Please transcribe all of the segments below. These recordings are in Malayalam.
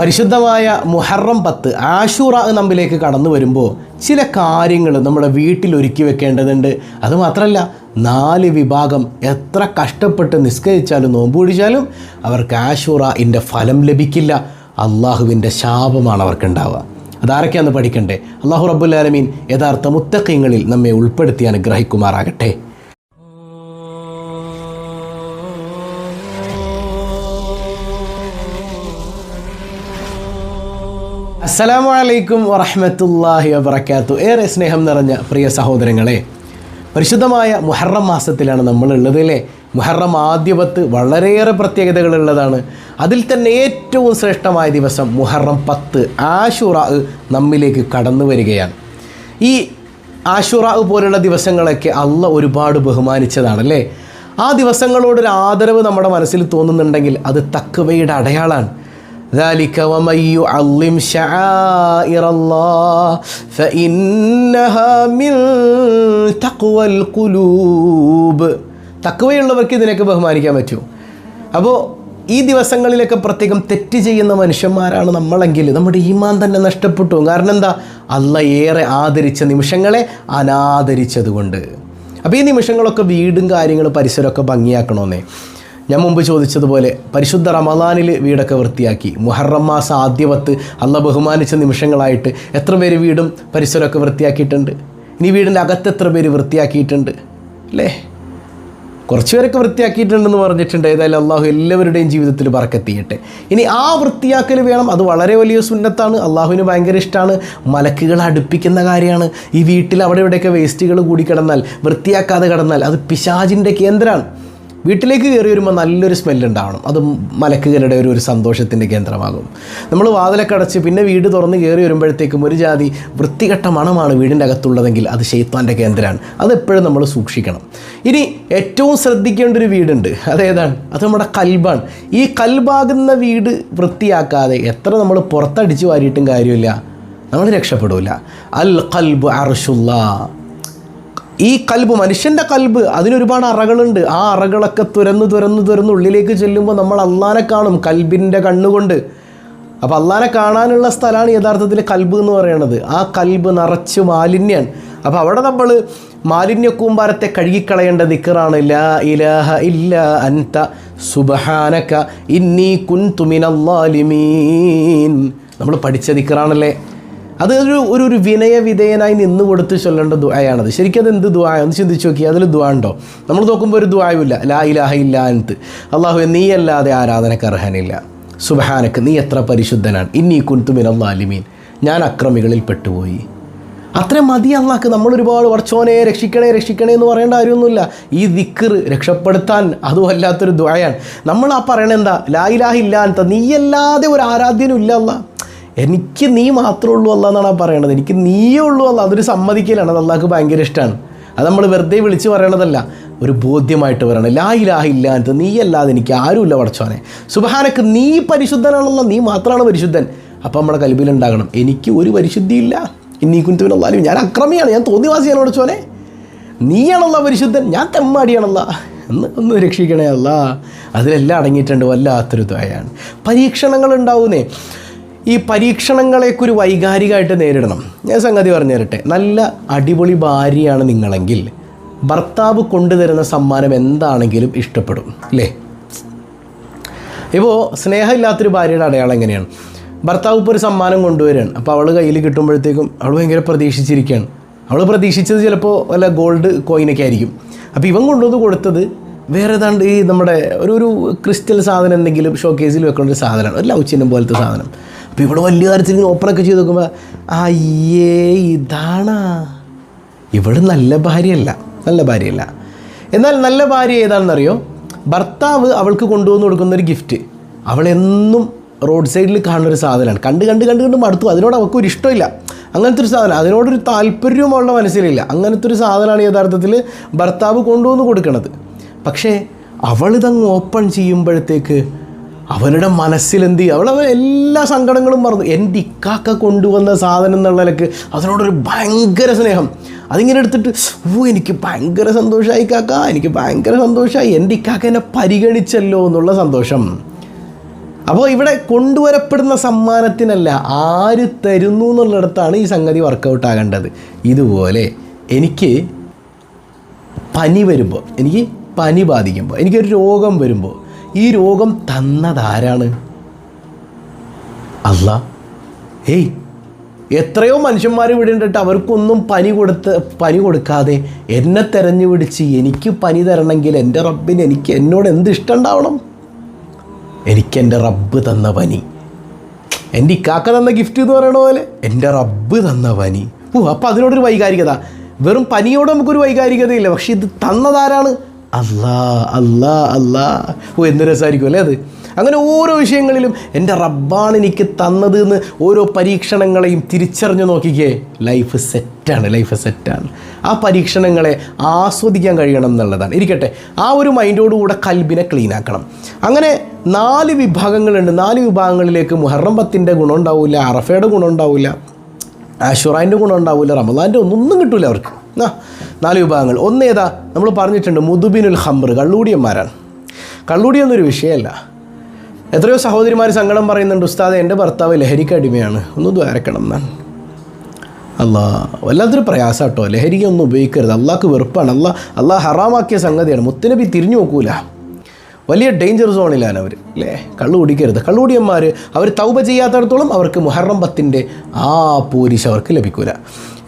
പരിശുദ്ധമായ മുഹറം പത്ത് ആഷൂറ നമ്പിലേക്ക് കടന്നു വരുമ്പോൾ ചില കാര്യങ്ങൾ നമ്മുടെ വീട്ടിൽ ഒരുക്കി വെക്കേണ്ടതുണ്ട്. അതുമാത്രമല്ല നാല് വിഭാഗം എത്ര കഷ്ടപ്പെട്ട് നിസ്കരിച്ചാലും നോമ്പ് പിടിച്ചാലും അവർക്ക് ആഷൂറ ഇന്റെ ഫലം ലഭിക്കില്ല. അള്ളാഹുവിന്റെ ശാപമാണ് അവർക്കുണ്ടാവുക. അതാരൊക്കെയാണ് പഠിക്കണ്ടേ? അള്ളാഹു റബ്ബുല്ലാലമീൻ യഥാർത്ഥ മുത്തക്കങ്ങളിൽ നമ്മെ ഉൾപ്പെടുത്തി അനുഗ്രഹിക്കുമാറാകട്ടെ. അസ്സലാമു വറഹമത്തല്ലാഹി വബറകാത്തു. ഏറെ സ്നേഹം നിറഞ്ഞ പ്രിയ സഹോദരങ്ങളെ പരിശുദ്ധമായ മുഹറം മാസത്തിലാണ് നമ്മളുള്ളത് അല്ലേ? മുഹറം ആദ്യപത്ത് വളരെയേറെ പ്രത്യേകതകളുള്ളതാണ്. അതിൽ തന്നെ ഏറ്റവും ശ്രേഷ്ഠമായ ദിവസം മുഹറം പത്ത് ആഷുറ നമ്മിലേക്ക് കടന്നു വരികയാണ്. ഈ ആഷുറ പോലുള്ള ദിവസങ്ങളൊക്കെ അള്ള ഒരുപാട് ബഹുമാനിച്ചതാണല്ലേ ആ ദിവസങ്ങളോടൊരു ആദരവ് നമ്മുടെ മനസ്സിൽ തോന്നുന്നുണ്ടെങ്കിൽ അത് തക്കവയുടെ അടയാളാണ്. ذلك ومن يعظم شعائر الله فإنها من تقوى القلوب തക്കവയുള്ളവർക്ക് ഇതിനൊക്കെ ബഹുമാനിക്കാൻ പറ്റുമോ അപ്പോൾ ഈ ദിവസങ്ങളിലൊക്കെ പ്രത്യേകം തെറ്റ് ചെയ്യുന്ന മനുഷ്യന്മാരാണ് നമ്മളെങ്കിൽ നമ്മുടെ ഈമാൻ തന്നെ നഷ്ടപ്പെട്ടു കാരണം എന്താ അല്ല ഏറെ ആദരിച്ച നിമിഷങ്ങളെ അനാദരിച്ചതുകൊണ്ട് അപ്പോൾ ഈ നിമിഷങ്ങളൊക്കെ വീടും കാര്യങ്ങളും പരിസരമൊക്കെ ഭംഗിയാക്കണമെന്നേ ഞാൻ മുമ്പ് ചോദിച്ചതുപോലെ പരിശുദ്ധ റമദാനിൽ വീടൊക്കെ വൃത്തിയാക്കി. മുഹറം മാസം ആദ്യവത്ത് അല്ല ബഹുമാനിച്ച നിമിഷങ്ങളായിട്ട് എത്ര പേര് വീടും പരിസരമൊക്കെ വൃത്തിയാക്കിയിട്ടുണ്ട്? ഇനി വീടിന്റെ അകത്ത് എത്ര പേര് വൃത്തിയാക്കിയിട്ടുണ്ട്? അല്ലേ? കുറച്ച് പേരൊക്കെ വൃത്തിയാക്കിയിട്ടുണ്ടെന്ന് പറഞ്ഞിട്ടുണ്ട്. ഏതായാലും അള്ളാഹു എല്ലാവരുടെയും ജീവിതത്തിൽ പറക്കെത്തിയട്ടെ ഇനി ആ വൃത്തിയാക്കൽ വേണം. അത് വളരെ വലിയ സുന്നത്താണ്. അള്ളാഹുവിന് ഭയങ്കര ഇഷ്ടമാണ് മലക്കുകൾ അടുപ്പിക്കുന്ന കാര്യമാണ്. ഈ വീട്ടിൽ അവിടെ ഇവിടെയൊക്കെ വേസ്റ്റുകൾ കൂടി കിടന്നാൽ വൃത്തിയാക്കാതെ കിടന്നാൽ അത് പിശാജിന്റെ കേന്ദ്രമാണ്. വീട്ടിലേക്ക് കയറി വരുമ്പോൾ നല്ലൊരു സ്മെല്ലുണ്ടാവണം അത് മലക്കുകളുടെ ഒരു ഒരു സന്തോഷത്തിന്റെ കേന്ദ്രമാകും. നമ്മൾ വാതിലൊക്കെ അടച്ച് പിന്നെ വീട് തുറന്ന് കയറി വരുമ്പോഴത്തേക്കും ഒരു ജാതി വൃത്തികെട്ട മണമാണ് വീടിന്റെ അകത്തുള്ളതെങ്കിൽ അത് ശൈത്താന്റെ കേന്ദ്രമാണ്. അതെപ്പോഴും നമ്മൾ സൂക്ഷിക്കണം. ഇനി ഏറ്റവും ശ്രദ്ധിക്കേണ്ട ഒരു വീടുണ്ട്. അതേതാണ് അത് നമ്മുടെ കൽബാണ്. ഈ കൽബാകുന്ന വീട് വൃത്തിയാക്കാതെ എത്ര നമ്മൾ പുറത്തടിച്ച് വാരിയിട്ടും കാര്യമില്ല. നമ്മൾ രക്ഷപ്പെടില്ല അൽ കൽബ് അർഷുല്ല. ഈ കൽബ് മനുഷ്യന്റെ കൽബ് അതിനൊരുപാട് അറകളുണ്ട്. ആ അറകളൊക്കെ തുരന്ന് തുരന്ന് തുരന്ന് ഉള്ളിലേക്ക് ചെല്ലുമ്പോൾ നമ്മൾ അള്ളാനെ കാണും കൽബിന്റെ കണ്ണുകൊണ്ട്. അപ്പോൾ അള്ളാനെ കാണാനുള്ള സ്ഥലമാണ് യഥാർത്ഥത്തിൽ കൽബ് എന്ന് പറയുന്നത് ആ കൽബ് നിറച്ച് മാലിന്യാണ്. അപ്പോൾ അവിടെ നമ്മൾ മാലിന്യ കൂമ്പാരത്തെ കഴുകിക്കളയേണ്ട ദിക്കറാണ് ലാ ഇലാഹ ഇല്ല അൻത സുബഹാനക ഇന്നി കുൻതുമിനല്ലാലിമീൻ നമ്മൾ പഠിച്ച ദിക്കറാണല്ലേ? അത് ഒരു ഒരു ഒരു വിനയവിധേയനായി നിന്ന് കൊടുത്ത് ചൊല്ലേണ്ട ദുആയാണത്. ശരിക്കും അത് എന്ത് ദുആ? ഒന്ന് ചിന്തിച്ച് നോക്കി അതിൽ ദുആ ഉണ്ടോ? നമ്മൾ നോക്കുമ്പോൾ ഒരു ദുആയുമില്ല. ലാ ഇലാഹ ഇല്ല അൻത്ത് അള്ളാഹു നീയല്ലാതെ ആരാധനക്ക് അർഹനില്ല. സുബഹാനക്ക് നീ എത്ര പരിശുദ്ധനാണ്. ഇന്നീ കുൻതുമിൻ അള്ളാലിമീൻ ഞാൻ അക്രമികളിൽ പെട്ടുപോയി. അത്ര മതി അള്ളാക്ക് നമ്മൾ ഒരുപാട് വർച്ചോനെ രക്ഷിക്കണേ രക്ഷിക്കണേ എന്ന് പറയേണ്ട കാര്യമൊന്നുമില്ല. ഈ ദിക്കർ രക്ഷപ്പെടുത്താൻ അതും അല്ലാത്തൊരു ദ്വായാണ് നമ്മൾ ആ പറയണെന്താ എന്താ? ലായിലാഹ ഇല്ലാത്ത നീയല്ലാതെ ഒരു ആരാധ്യനും ഇല്ല അല്ല എനിക്ക് നീ മാത്രമേ ഉള്ളൂ അല്ല എന്നാണ് പറയേണ്ടത് എനിക്ക് നീയേ ഉള്ളൂ അല്ല. അതൊരു സമ്മതിക്കലാണ്. അത് അള്ളാഹ്ക്ക് ഭയങ്കര ഇഷ്ടമാണ് അത് നമ്മൾ വെറുതെ വിളിച്ച് പറയണതല്ല. ഒരു ബോധ്യമായിട്ട് പറയണം. ലാ ഇലാഹ ഇല്ലാത്ത നീ അല്ലാതെ എനിക്ക് ആരുമില്ല പടച്ചോനെ. സുബഹാനക്ക് നീ പരിശുദ്ധനാണല്ലോ. നീ മാത്രമാണ് പരിശുദ്ധൻ. അപ്പോൾ നമ്മുടെ കൽബിലുണ്ടാകണം. എനിക്ക് ഒരു പരിശുദ്ധിയില്ല. ഇന്നീ കുന്തുവിനുള്ളാലും ഞാൻ അക്രമിയാണ്. ഞാൻ തോന്നിവാസിയാണ് പടച്ചോനെ. നീയാണല്ലോ പരിശുദ്ധൻ. ഞാൻ തെമ്മാടിയാണല്ലോ. എന്ന് ഒന്ന് രക്ഷിക്കണേ അല്ല. അതിലെല്ലാം അടങ്ങിയിട്ടുണ്ട് വല്ലാത്തൊരു ദ്വയാണ് പരീക്ഷണങ്ങൾ ഉണ്ടാവുന്നേ. ഈ പരീക്ഷണങ്ങളെയൊക്കെ ഒരു വൈകാരികമായിട്ട് നേരിടണം. ഞാൻ സംഗതി പറഞ്ഞു തരട്ടെ. നല്ല അടിപൊളി ഭാര്യയാണ് നിങ്ങളെങ്കിൽ ഭർത്താവ് കൊണ്ടുതരുന്ന സമ്മാനം എന്താണെങ്കിലും ഇഷ്ടപ്പെടും അല്ലേ? ഇപ്പോൾ സ്നേഹമില്ലാത്തൊരു ഭാര്യയുടെ അടയാളം എങ്ങനെയാണ്? ഭർത്താവ് ഇപ്പോൾ ഒരു സമ്മാനം കൊണ്ടുവരികയാണ്. അപ്പോൾ അവൾ കയ്യിൽ കിട്ടുമ്പോഴത്തേക്കും അവൾ ഭയങ്കര പ്രതീക്ഷിച്ചിരിക്കുകയാണ്. അവൾ പ്രതീക്ഷിച്ചത് ചിലപ്പോൾ വല്ല ഗോൾഡ് കോയിനൊക്കെ ആയിരിക്കും. അപ്പോൾ ഇവൻ കൊണ്ടുവന്ന് കൊടുത്തത് വേറെ ഏതാണ്ട് ഈ നമ്മുടെ ഒരു ഒരു ക്രിസ്റ്റൽ സാധനം എന്തെങ്കിലും ഷോ കേസിൽ വെക്കുന്ന ഒരു സാധനമാണ്. ഒരു ലവ് ചിഹ്നം പോലത്തെ സാധനം. അപ്പോൾ ഇവിടെ വലിയ കാര്യത്തിൽ ഓപ്പണൊക്കെ ചെയ്ത് നോക്കുമ്പോൾ അയ്യേ ഇതാണ്. ഇവിടെ നല്ല ഭാര്യയല്ല നല്ല ഭാര്യയല്ല. എന്നാൽ നല്ല ഭാര്യ ഏതാണെന്നറിയോ? ഭർത്താവ് അവൾക്ക് കൊണ്ടുവന്ന് കൊടുക്കുന്ന ഒരു ഗിഫ്റ്റ് അവളെന്നും റോഡ് സൈഡിൽ കാണുന്ന ഒരു സാധനമാണ്. കണ്ട് കണ്ട് കണ്ട് കണ്ട് മടുത്തു. അതിനോട് അവൾക്ക് ഒരു ഇഷ്ടമില്ല. അങ്ങനത്തെ ഒരു സാധനം. അതിനോടൊരു താല്പര്യവും അവളുടെ മനസ്സിലില്ല. അങ്ങനത്തെ ഒരു സാധനമാണ് യഥാർത്ഥത്തിൽ ഭർത്താവ് കൊണ്ടുവന്ന് കൊടുക്കുന്നത് പക്ഷേ അവളിതങ്ങ് ഓപ്പൺ ചെയ്യുമ്പോഴത്തേക്ക് അവരുടെ മനസ്സിൽ എന്ത് ചെയ്യും? അവളവ എല്ലാ സങ്കടങ്ങളും മറന്നു. എന്റെ ഇക്കാക്ക കൊണ്ടുവന്ന സാധനം എന്നുള്ള നിലയ്ക്ക് അതിനോടൊരു ഭയങ്കര സ്നേഹം. അതിങ്ങനെ എടുത്തിട്ട് ഓ എനിക്ക് ഭയങ്കര സന്തോഷമായി കാക്ക എനിക്ക് ഭയങ്കര സന്തോഷമായി എന്റെ ഇക്കാക്ക എന്നെ പരിഗണിച്ചല്ലോ എന്നുള്ള സന്തോഷം. അപ്പോൾ ഇവിടെ കൊണ്ടുവരപ്പെടുന്ന സമ്മാനത്തിനല്ല ആര് തരുന്നു എന്നുള്ളിടത്താണ് ഈ സംഗതി വർക്കൗട്ട് ആകേണ്ടത്. ഇതുപോലെ എനിക്ക് പനി വരുമ്പോൾ എനിക്ക് പനി ബാധിക്കുമ്പോൾ എനിക്കൊരു രോഗം വരുമ്പോൾ ഈ രോഗം തന്നതാരാണ് അല്ല ഏയ് എത്രയോ മനുഷ്യന്മാർ ഇവിടെ ഉണ്ടിട്ട് അവർക്കൊന്നും പനി കൊടുത്ത് പനി കൊടുക്കാതെ എന്നെ തെരഞ്ഞു പിടിച്ച് എനിക്ക് പനി തരണമെങ്കിൽ എന്റെ റബ്ബിന് എനിക്ക് എന്നോട് എന്ത് ഇഷ്ടം ഉണ്ടാവണം? എനിക്കെന്റെ റബ്ബ് തന്ന പനി. എന്റെ ഇക്കാക്ക തന്ന ഗിഫ്റ്റ് എന്ന് പറയണ പോലെ എന്റെ റബ്ബ് തന്ന പനി. ഓ അപ്പോൾ അതിനോടൊരു വൈകാരികത. വെറും പനിയോട് നമുക്കൊരു വൈകാരികതയില്ല പക്ഷേ ഇത് തന്നതാരാണ് അല്ലാ അല്ലാ അല്ലാ. ഓ എന്ത് രസമായിരിക്കും അല്ലേ അത്? അങ്ങനെ ഓരോ വിഷയങ്ങളിലും എന്റെ റബ്ബാണ് എനിക്ക് തന്നത് എന്ന് ഓരോ പരീക്ഷണങ്ങളെയും തിരിച്ചറിഞ്ഞു നോക്കിക്കേ ലൈഫ് സെറ്റാണ് ലൈഫ് സെറ്റാണ് ആ പരീക്ഷണങ്ങളെ ആസ്വദിക്കാൻ കഴിയണം എന്നുള്ളതാണ്. ഇരിക്കട്ടെ ആ ഒരു മൈൻഡോടുകൂടെ കൽബിനെ ക്ലീൻ ആക്കണം. അങ്ങനെ നാല് വിഭാഗങ്ങളുണ്ട്. നാല് വിഭാഗങ്ങളിലേക്ക് മുഹറം പത്തിന്റെ ഗുണം ഉണ്ടാവില്ല അറഫയുടെ ഗുണം ഉണ്ടാവില്ല ആഷുറാന്റെ ഗുണം ഉണ്ടാവില്ല റമദാന്റെ ഒന്നും കിട്ടില്ല അവർക്ക്. നാല് വിഭാഗങ്ങൾ. ഒന്ന് ഏതാ? നമ്മൾ പറഞ്ഞിട്ടുണ്ട് മുതുബിനുൽ ഹംബർ കള്ളൂടിയന്മാരാണ്. കള്ളൂടി എന്നൊരു വിഷയമല്ല. എത്രയോ സഹോദരിമാർ സങ്കടം പറയുന്നുണ്ട് ഉസ്താദ് എന്റെ ഭർത്താവ് ലഹരിക്ക് അടിമയാണ്. ഒന്ന് ദ്വാരക്കണം എന്നാണ്. അല്ലാ വല്ലാത്തൊരു പ്രയാസം കേട്ടോ. ലഹരിക്ക് ഒന്നും ഉപയോഗിക്കരുത്. അള്ളാഹ്ക്ക് വെറുപ്പാണ്. അല്ലാ അള്ളാഹ് ഹറാമാക്കിയ സംഗതിയാണ്. മുത്തനബി തിരിഞ്ഞു നോക്കൂല. വലിയ ഡേഞ്ചർ സോണിലാണ് അവർ അല്ലേ കള്ളു കുടിക്കരുത്. കള്ളുകുടിയന്മാർ അവർ തൗബ ചെയ്യാത്തടത്തോളം അവർക്ക് മുഹറം പത്തിന്റെ ആ പൂരിശ് അവർക്ക് ലഭിക്കൂല.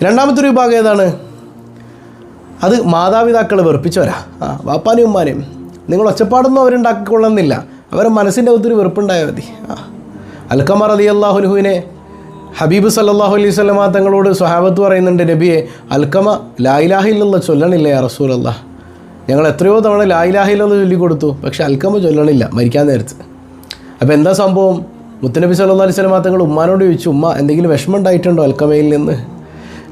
രണ്ടാമത്തെ ഒരു വിഭാഗം ഏതാണ്? അത് മാതാപിതാക്കൾ വെറുപ്പിച്ചവരാ. ആ വാപ്പാനും ഉമ്മാനെയും. നിങ്ങൾ ഒച്ചപ്പാടൊന്നും അവരുണ്ടാക്കിക്കൊള്ളുന്നില്ല. അവരെ മനസ്സിന്റെ ഒത്തിരി വെറുപ്പുണ്ടായാൽ മതി. ആ. അൽക്കമർ അലി അള്ളാഹുലുഹുവിനെ ഹബീബ് സല്ലാഹു അലൈഹി സ്വലമ തങ്ങളോട് സ്വഹാബത്ത് പറയുന്നുണ്ട് നബിയെ അൽക്കമ ലായിലാഹില്ല ചൊല്ലണില്ല റസൂൽ അല്ലാ ഞങ്ങൾ എത്രയോ തവണ ലായിലാഹില്ല ചൊല്ലിക്കൊടുത്തു പക്ഷെ അൽക്കമ ചൊല്ലണില്ല മരിക്കാൻ നേരത്ത്. അപ്പോൾ എന്താ സംഭവം? മുത്തനബി സല്ലാ അലൈഹി സ്വലമ തങ്ങൾ ഉമ്മാനോട് ചോദിച്ചു ഉമ്മ എന്തെങ്കിലും വിഷമം ഉണ്ടായിട്ടുണ്ടോ അൽക്കമയിൽ നിന്ന്?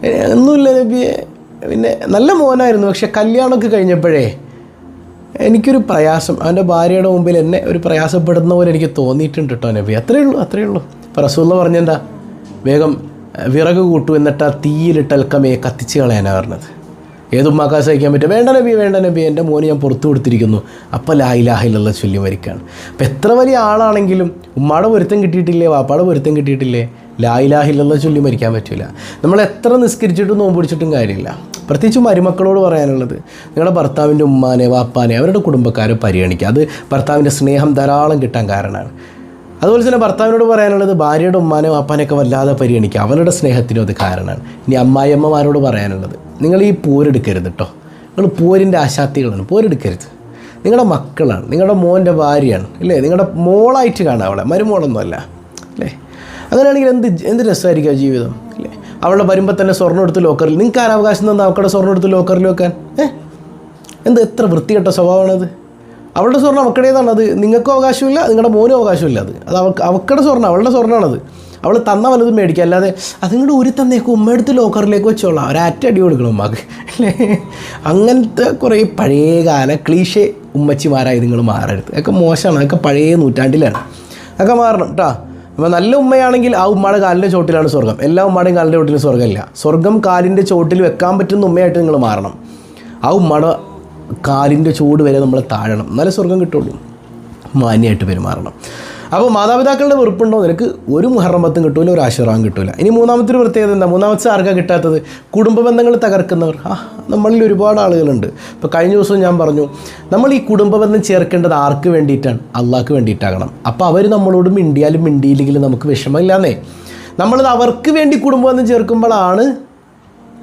"ഏ, ഒന്നുമില്ല നബിയെ. പിന്നെ നല്ല മോനായിരുന്നു പക്ഷെ കല്യാണമൊക്കെ കഴിഞ്ഞപ്പോഴേ എനിക്കൊരു പ്രയാസം. അവന്റെ ഭാര്യയുടെ മുമ്പിൽ എന്നെ ഒരു പ്രയാസപ്പെടുന്ന പോലെ എനിക്ക് തോന്നിയിട്ടുണ്ട് കേട്ടോ നബി. അത്രയേ ഉള്ളൂ അത്രയേ ഉള്ളൂ. അപ്പോൾ റസൂള്ള പറഞ്ഞെന്താ? വേഗം വിറക് കൂട്ടു എന്നിട്ട് ആ തീയിലിട്ട് അൽക്കമയെ കത്തിച്ച് കളയാനാണ് പറഞ്ഞത്. ഏതുമ്മാക്കാ സഹിക്കാൻ പറ്റും? വേണ്ട നബി വേണ്ട നബി എന്റെ മോന് ഞാൻ പുറത്തു കൊടുത്തിരിക്കുന്നു. അപ്പോൾ ലായിലാഹിലുള്ള ചൊല്ലി മരിക്കുകയാണ് അപ്പം എത്ര വലിയ ആളാണെങ്കിലും ഉമ്മാടെ പൊരുത്തം കിട്ടിയിട്ടില്ലേ വാപ്പാടെ പൊരുത്തം കിട്ടിയിട്ടില്ലേ? ലായിലാഹിലുള്ള ചൊല്ലി മരിക്കാൻ പറ്റില്ല നമ്മൾ എത്ര നിസ്കരിച്ചിട്ടും നോമ്പ് പിടിച്ചിട്ടും കാര്യമില്ല. പ്രത്യേകിച്ച് മരുമക്കളോട് പറയാനുള്ളത് നിങ്ങളുടെ ഭർത്താവിന്റെ ഉമ്മാനെ വാപ്പാനെ അവരുടെ കുടുംബക്കാരെ പരിഗണിക്കുക. അത് ഭർത്താവിന്റെ സ്നേഹം ധാരാളം കിട്ടാൻ കാരണമാണ്. അതുപോലെ തന്നെ ഭർത്താവിനോട് പറയാനുള്ളത് ഭാര്യയുടെ ഉമ്മാനെ വാപ്പാനെയൊക്കെ വല്ലാതെ പരിഗണിക്കുക. അവരുടെ സ്നേഹത്തിനും അത് കാരണമാണ്. ഇനി അമ്മായിയമ്മമാരോട് പറയാനുള്ളത് നിങ്ങൾ ഈ പോരെടുക്കരുത് കേട്ടോ നിങ്ങൾ പോരിന്റെ ആശാത്തികളാണ്. പോരെടുക്കരുത്. നിങ്ങളുടെ മക്കളാണ്. നിങ്ങളുടെ മോന്റെ ഭാര്യയാണ്. അല്ലേ നിങ്ങളുടെ മോളായിട്ട് കാണാം അവളെ. മരുമോളൊന്നുമല്ല. അല്ലേ അങ്ങനെയാണെങ്കിൽ എന്ത് എന്ത് രസമായിരിക്കും ജീവിതം? അവളുടെ വരുമ്പോൾ തന്നെ സ്വർണം എടുത്ത് ലോക്കറിൽ നിങ്ങൾക്ക് ആരാ അവകാശം തന്നെ അവക്കടെ സ്വർണം എടുത്ത് ലോക്കറിൽ വെക്കാൻ? ഏഹ് എന്ത് എത്ര വൃത്തികെട്ട സ്വഭാവമാണത് അവളുടെ സ്വർണം അവക്കടേതാണ് അത്. നിങ്ങൾക്കും അവകാശമില്ല നിങ്ങളുടെ മോനും അവകാശമില്ല അത്. അത് അവക്ക് അവക്കടെ സ്വർണം അവളുടെ സ്വർണമാണത് അവൾ തന്ന വല്ലതും മേടിക്കുക അല്ലാതെ അതിങ്ങോട്ട് ഒരു തന്നേക്ക് ഉമ്മ എടുത്ത് ലോക്കറിലേക്ക് വെച്ചോളാം. ഒരാറ്റ അടി കൊടുക്കണം ഉമ്മക്ക്. അല്ലേ? അങ്ങനത്തെ കുറേ പഴയകാല ക്ലീഷേ ഉമ്മച്ചിമാരായി നിങ്ങൾ മാറരുത്. അതൊക്കെ മോശമാണ്. അതൊക്കെ പഴയ നൂറ്റാണ്ടിലാണ്. അതൊക്കെ മാറണം കേട്ടോ അപ്പോൾ നല്ല ഉമ്മയാണെങ്കിൽ ആ ഉമ്മയുടെ കാലിന്റെ ചോട്ടിലാണ് സ്വർഗം. എല്ലാ ഉമ്മയുടെയും കാലിന്റെ ചോട്ടിൽ സ്വർഗമില്ല. സ്വർഗം കാലിന്റെ ചോട്ടിൽ വെക്കാൻ പറ്റുന്ന ഉമ്മയായിട്ട് നിങ്ങൾ മാറണം. ആ ഉമ്മയുടെ കാലിന്റെ ചൂട് വരെ നമ്മൾ താഴണം. എന്നാലേ സ്വർഗം കിട്ടുള്ളൂ. മാന്യമായിട്ട് പെരുമാറണം. അപ്പോൾ മാതാപിതാക്കളുടെ വെറുപ്പുണ്ടോ? നിനക്ക് ഒരു മുഹറമത്തും കിട്ടൂല ഒരു ആശീർവാദം കിട്ടൂല. ഇനി മൂന്നാമത്തെ ഒരു പ്രത്യേകത എന്താ? മൂന്നാമത്തെ ആർക്കാണ് കിട്ടാത്തത്? കുടുംബ ബന്ധങ്ങൾ തകർക്കുന്നവർ. ആ നമ്മളിൽ ഒരുപാട് ആളുകളുണ്ട്. ഇപ്പോൾ കഴിഞ്ഞ ദിവസം ഞാൻ പറഞ്ഞു നമ്മൾ ഈ കുടുംബ ബന്ധം ചേർക്കേണ്ടത് ആർക്ക് വേണ്ടിയിട്ടാണ്? അള്ളാഹ്ക്ക് വേണ്ടിയിട്ടാകണം. അപ്പോൾ അവർ നമ്മളോട് മിണ്ടിയാലും മിണ്ടിയില്ലെങ്കിലും നമുക്ക് വിഷമമില്ലാന്നേ. നമ്മളത് അവർക്ക് വേണ്ടി കുടുംബ ബന്ധം ചേർക്കുമ്പോഴാണ്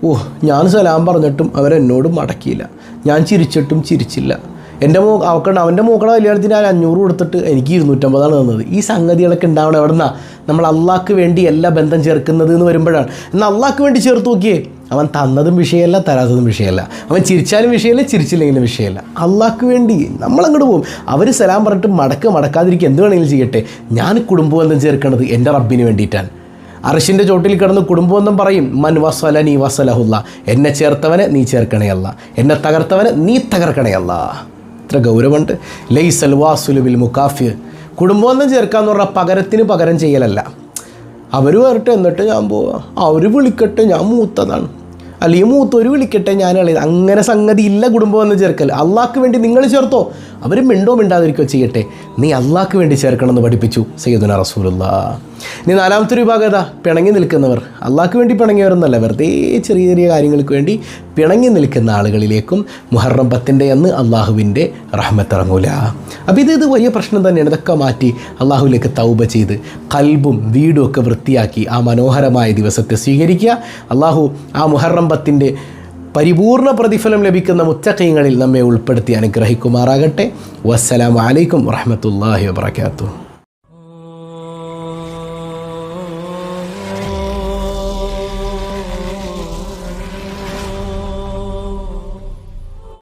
ഓ ഞാൻ സലാം പറഞ്ഞിട്ടും അവരെന്നോട് മടക്കിയില്ല. ഞാൻ ചിരിച്ചിട്ടും ചിരിച്ചില്ല. എന്റെ മൂ അവക്കണ്ട അവന്റെ മൂക്കട കല്യാണത്തിന് ഞാൻ അഞ്ഞൂറ് കൊടുത്തിട്ട് എനിക്ക് ഇരുന്നൂറ്റമ്പതാണ് തന്നത്. ഈ സംഗതികളൊക്കെ ഉണ്ടാവണം എവിടെ നിന്നാണ് നമ്മൾ അള്ളാഹ്ക്ക് വേണ്ടി എല്ലാ ബന്ധം ചേർക്കുന്നത് എന്ന് വരുമ്പോഴാണ്. എന്നാൽ അള്ളാഹ്ക്ക് വേണ്ടി ചേർത്ത് നോക്കിയേ അവൻ തന്നതും വിഷയമല്ല തരാത്തതും വിഷയമല്ല. അവൻ ചിരിച്ചാലും വിഷയമല്ല ചിരിച്ചില്ലെങ്കിലും വിഷയമല്ല. അള്ളാഹ്ക്ക് വേണ്ടി നമ്മളങ്ങോട്ട് പോകും. അവർ സലാം പറഞ്ഞിട്ട് മടക്ക മടക്കാതിരിക്കുക എന്ത് വേണമെങ്കിലും ചെയ്യട്ടെ. ഞാൻ കുടുംബബന്ധം ചേർക്കണത് എന്റെ റബ്ബിന് വേണ്ടിയിട്ടാണ്. അർഷിന്റെ ചോട്ടിൽ കിടന്ന് കുടുംബബന്ധം പറയും മൻ വസല നീ വസലഹുല്ല. എന്നെ ചേർത്തവനെ നീ ചേർക്കണയല്ല. എന്നെ തകർത്തവനെ നീ തകർക്കണേ തകർക്കണയല്ല. ഇത്ര ഗൗരവമുണ്ട്. ലൈസൽ വാസുലുബിൽ മുക്കാഫിർ കുടുംബബന്ധം ചേർക്കാന്ന് പറഞ്ഞാൽ പകരത്തിന് പകരം ചെയ്യലല്ല. അവർ വരട്ടെ എന്നിട്ട് ഞാൻ പോവാം. അവർ വിളിക്കട്ടെ ഞാൻ മൂത്തതാണ്. അല്ലെങ്കിൽ മൂത്തൊരു വിളിക്കട്ടെ ഇളയത് അങ്ങനെ സംഗതി ഇല്ല കുടുംബം എന്ന് ചേർക്കൽ അള്ളാഹ്ക്ക് വേണ്ടി നിങ്ങൾ ചേർത്തോ? അവർ മിണ്ടോ മിണ്ടാതിരിക്കോ ചെയ്യട്ടെ. നീ അള്ളാഹ്ക്ക് വേണ്ടി ചേർക്കണം എന്ന് പഠിപ്പിച്ചു സയ്യിദുന റസൂലുള്ള. നീ നാലാമത്തെ ഒരു വിഭാഗം ഏതാ? പിണങ്ങി നിൽക്കുന്നവർ. അള്ളാഹ്ക്ക് വേണ്ടി പിണങ്ങിയവരെന്നല്ല വെറുതെ ചെറിയ ചെറിയ കാര്യങ്ങൾക്ക് വേണ്ടി പിണങ്ങി നിൽക്കുന്ന ആളുകളിലേക്കും മുഹറം പത്തിന്റെ അന്ന് അള്ളാഹുവിന്റെ റഹ്മത്ത് ഇറങ്ങൂല. അപ്പോൾ ഇത് ഇത് വലിയ പ്രശ്നം തന്നെയാണ്. ഇതൊക്കെ മാറ്റി അള്ളാഹുവിലേക്ക് തൗബ ചെയ്ത് കൽബും വീടും ഒക്കെ വൃത്തിയാക്കി ആ മനോഹരമായ ദിവസത്തെ സ്വീകരിക്കുക. അള്ളാഹു ആ മുഹറം പത്തിന്റെ പരിപൂർണ പ്രതിഫലം ലഭിക്കുന്ന മുത്തക്കയങ്ങളിൽ നമ്മെ ഉൾപ്പെടുത്തി അനുഗ്രഹിക്കുമാറാകട്ടെ. വസ്സലാം വസ്സലാമലൈക്കും വറഹമത്തല്ലാഹി വാത്തു